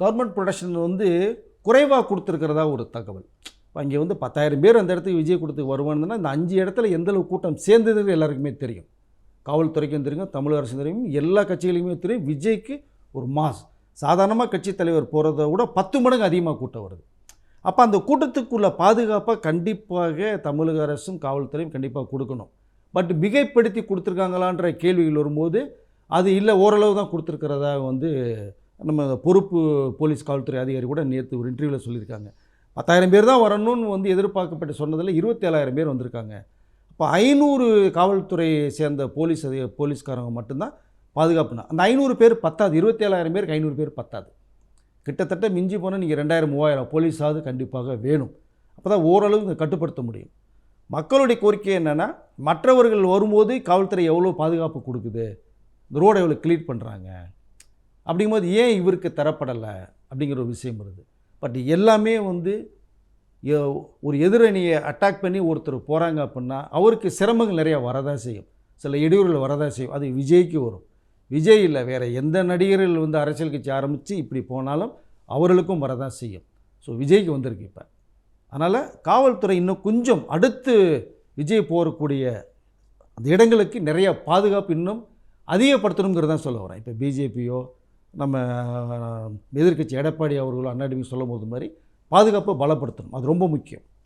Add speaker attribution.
Speaker 1: Government production வந்து குறைவாக கொடுத்துருக்கிறதா ஒரு தகவல். இப்போ அங்கே வந்து பத்தாயிரம் பேர் அந்த இடத்துக்கு விஜய் கொடுத்து வருவானுன்னா இந்த அஞ்சு இடத்துல எந்தளவு கூட்டம் சேர்ந்ததுன்னு எல்லாருக்குமே தெரியும். காவல்துறைக்கும் தெரியும் தமிழக அரசு தெரியும் எல்லா கட்சிகளுக்குமே தெரியும். விஜய்க்கு ஒரு மாஸ். சாதாரணமாக கட்சி தலைவர் போகிறத விட பத்து மடங்கு அதிகமாக கூட்டம் வருது. அப்போ அந்த கூட்டத்துக்குள்ள பாதுகாப்பாக கண்டிப்பாக தமிழக அரசும் காவல்துறையும் கண்டிப்பாக கொடுக்கணும். பட் மிகைப்படுத்தி கொடுத்துருக்காங்களான்ற கேள்விகள் வரும்போது அது இல்லை ஓரளவு தான் கொடுத்துருக்கிறதா வந்து நம்ம பொறுப்பு போலீஸ் காவல்துறை அதிகாரி கூட நேற்று ஒரு இன்டர்வியூவில் சொல்லியிருக்காங்க. பத்தாயிரம் பேர் தான் வரணும்னு வந்து எதிர்பார்க்கப்பட்டு சொன்னதில் இருபத்தேழாயிரம் பேர் வந்திருக்காங்க. அப்போ ஐநூறு காவல்துறையை சேர்ந்த போலீஸ் அதிக போலீஸ்காரங்க மட்டும்தான் பாதுகாப்புனா. அந்த ஐநூறு பேர் பத்தாது. இருபத்தேழாயிரம் பேருக்கு ஐநூறு பேர் பத்தாது. கிட்டத்தட்ட மிஞ்சி போனால் நீங்கள் ரெண்டாயிரம் மூவாயிரம் போலீஸாவது கண்டிப்பாக வேணும். அப்போ தான் ஓரளவு கட்டுப்படுத்த முடியும். மக்களுடைய கோரிக்கை என்னென்னா மற்றவர்கள் வரும்போது காவல்துறை எவ்வளோ பாதுகாப்பு கொடுக்குது? இந்த ரோடை எவ்வளோ கிளீட் பண்ணுறாங்க அப்படிங்கும்போது ஏன் இவருக்கு தரப்படலை அப்படிங்கிற ஒரு விஷயம் வருது. பட் எல்லாமே வந்து ஒரு எதிரணியை அட்டாக் பண்ணி ஒருத்தர் போகிறாங்க அப்படின்னா அவருக்கு சிரமங்கள் நிறையா வரதான் செய்யும். சில இடையூறுகள் வரதான் செய்யும். அது விஜய்க்கு வரும். விஜய் இல்லை வேறு எந்த நடிகர்கள் வந்து அரசியல் கட்சி ஆரம்பித்து இப்படி போனாலும் அவர்களுக்கும் வரதான் செய்யும். ஸோ விஜய்க்கு வந்திருக்கு இப்போ. அதனால் காவல்துறை இன்னும் கொஞ்சம் அடுத்து விஜய் போகக்கூடிய அந்த இடங்களுக்கு நிறைய பாதுகாப்பு இன்னும் அதிகப்படுத்தணுங்கிறதான் சொல்ல வரேன். இப்போ பிஜேபியோ நம்ம எதிர்க்கட்சி எடப்பாடி அவர்கள் அண்ணாடிமி சொல்லும் போது மாதிரி பாதுகாப்பை பலப்படுத்தணும். அது ரொம்ப முக்கியம்.